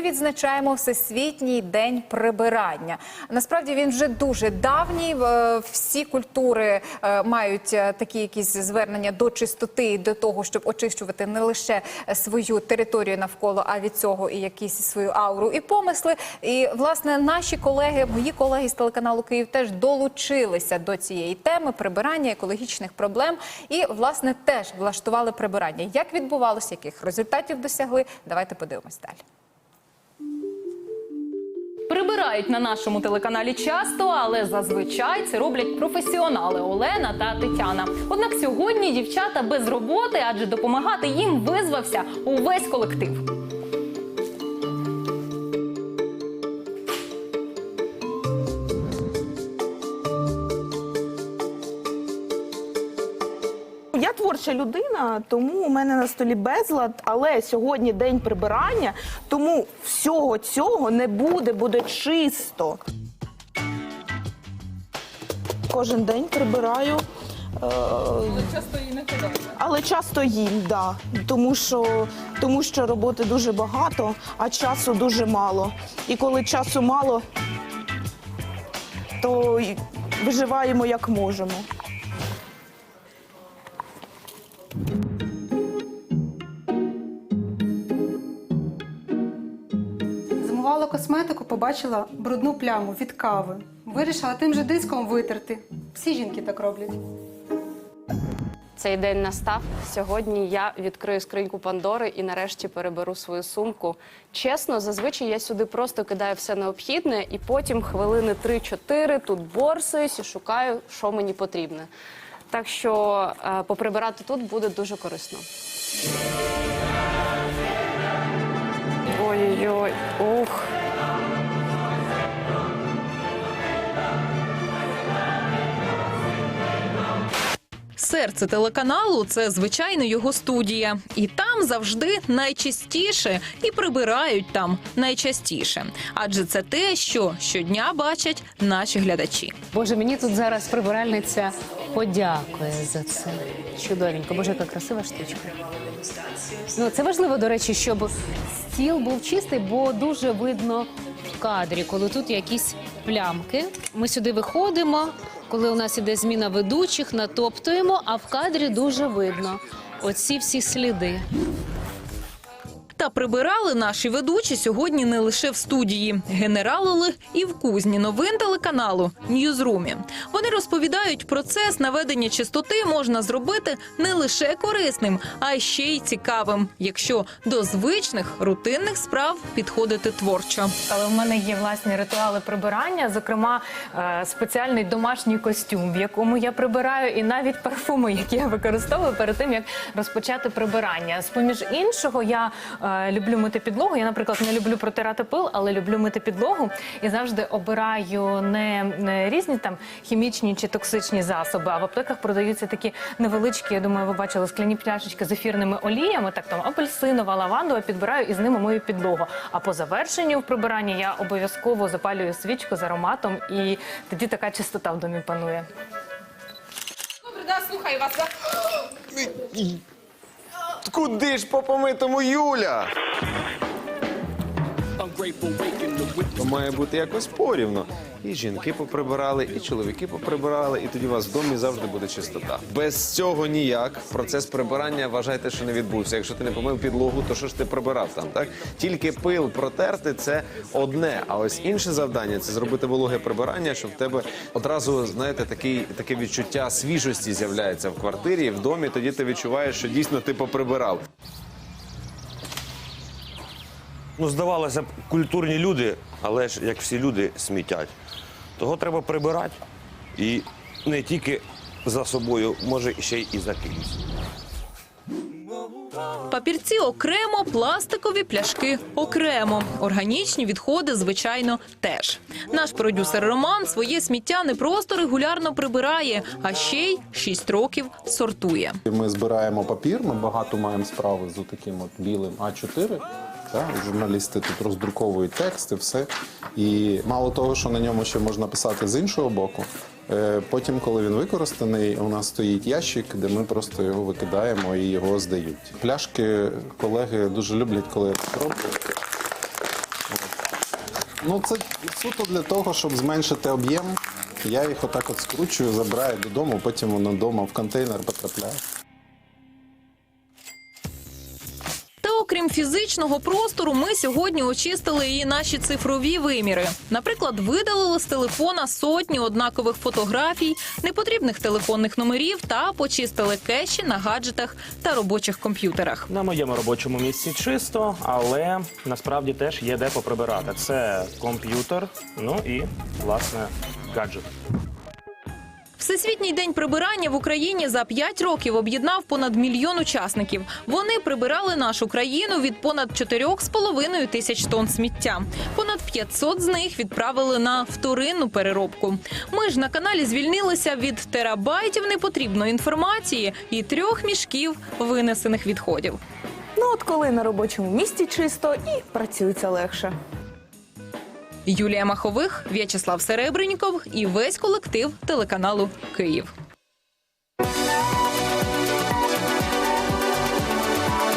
відзначаємо Всесвітній день прибирання. Насправді він вже дуже давній. Е, Всі культури е, мають е, такі якісь звернення до чистоти, і до того, щоб очищувати не лише свою територію навколо, а від цього і якісь свою ауру і помисли. І власне наші колеги, мої колеги з телеканалу Київ теж долучилися до цієї теми прибирання екологічних проблем і власне теж влаштували прибирання. Як відбувалося, яких результатів досягли? Давайте подивимось далі. Прибирають на нашому телеканалі часто, але зазвичай це роблять професіонали Олена та Тетяна. Однак сьогодні дівчата без роботи, адже допомагати їм визвався увесь колектив. Творча людина, тому у мене на столі безлад, але сьогодні день прибирання, тому всього цього не буде, буде чисто. Кожен день прибираю. Але часто їм, да. Тому що, тому що роботи дуже багато, а часу дуже мало. І коли часу мало, то виживаємо як можемо. Косметику, побачила брудну пляму від кави. Вирішила тим же диском витерти. Всі жінки так роблять. Цей день настав. Сьогодні я відкрию скриньку Пандори і нарешті переберу свою сумку. Чесно, зазвичай я сюди просто кидаю все необхідне, і потім хвилини 3-4 тут борсуюсь і шукаю, що мені потрібне. Так що е, поприбирати тут буде дуже корисно. Ой-ой-ой, Серце телеканалу це звичайно його студія, і там завжди найчастіше і прибирають там найчастіше, адже це те, що щодня бачать наші глядачі. Боже, мені тут зараз прибиральниця подякує за це. Чудовенько. Боже, яка красива штучка. Ну, це важливо, до речі, щоб стіл був чистий, бо дуже видно в кадрі, коли тут якісь плямки. Ми сюди виходимо, коли у нас іде зміна ведучих, натоптуємо, а в кадрі дуже видно оці всі сліди. Та прибирали наші ведучі сьогодні не лише в студії, генералили і в кузні новин телеканалу Ньюзрумі. Вони розповідають, процес наведення чистоти можна зробити не лише корисним, а ще й цікавим, якщо до звичних рутинних справ підходити творчо. Але в мене є власні ритуали прибирання, зокрема е, спеціальний домашній костюм, в якому я прибираю, і навіть парфуми, які я використовую перед тим, як розпочати прибирання. З поміж іншого, я е, люблю мити підлогу. Я, наприклад, не люблю протирати пил, але люблю мити підлогу і завжди обираю не, не різні там хімічні чи токсичні засоби. А в аптеках продаються такі невеличкі. Я думаю, ви бачили скляні пляшечки з ефірними оліями. Так там апельсинова, лавандова, підбираю і з ними мою підлогу. А по завершенню в прибиранні я обов'язково запалюю свічку з ароматом, і тоді така чистота в домі панує. Куди ж по помитому Юля? То має бути якось порівно. І жінки поприбирали, і чоловіки поприбирали, і тоді у вас в домі завжди буде чистота. Без цього ніяк. Процес прибирання вважайте, що не відбувся. Якщо ти не помив підлогу, то що ж ти прибирав там? Так тільки пил протерти це одне. А ось інше завдання це зробити вологе прибирання, щоб в тебе одразу знаєте такий таке відчуття свіжості з'являється в квартирі, в домі. Тоді ти відчуваєш, що дійсно ти поприбирав. Ну, здавалося б, культурні люди, але ж як всі люди смітять. Того треба прибирати і не тільки за собою, може ще й і за кимось. Папірці окремо, пластикові пляшки окремо. Органічні відходи, звичайно, теж. Наш продюсер Роман своє сміття не просто регулярно прибирає, а ще й 6 років сортує. Ми збираємо папір, ми багато маємо справи з таким от білим А4. Так, журналісти тут роздруковують тексти, все. І мало того, що на ньому ще можна писати з іншого боку. е, Потім, коли він використаний, у нас стоїть ящик, де ми просто його викидаємо і його здають. Пляшки колеги дуже люблять, коли я це роблю. Ну це суто для того, щоб зменшити об'єм. Я їх отак от скручую, забираю додому, потім воно вдома в контейнер потрапляє. Окрім фізичного простору, ми сьогодні очистили і наші цифрові виміри. Наприклад, видалили з телефона сотні однакових фотографій, непотрібних телефонних номерів та почистили кеші на гаджетах та робочих комп'ютерах. На моєму робочому місці чисто, але насправді теж є де поприбирати. Це комп'ютер, ну і власне гаджет. Всесвітній день прибирання в Україні за 5 років об'єднав понад мільйон учасників. Вони прибирали нашу країну від понад 4,5 тисяч тонн сміття. Понад 500 з них відправили на вторинну переробку. Ми ж на каналі звільнилися від терабайтів непотрібної інформації і трьох мішків винесених відходів. Ну от коли на робочому місці чисто і працюється легше. Юлія Махових, В'ячеслав Серебренніков і весь колектив телеканалу Київ.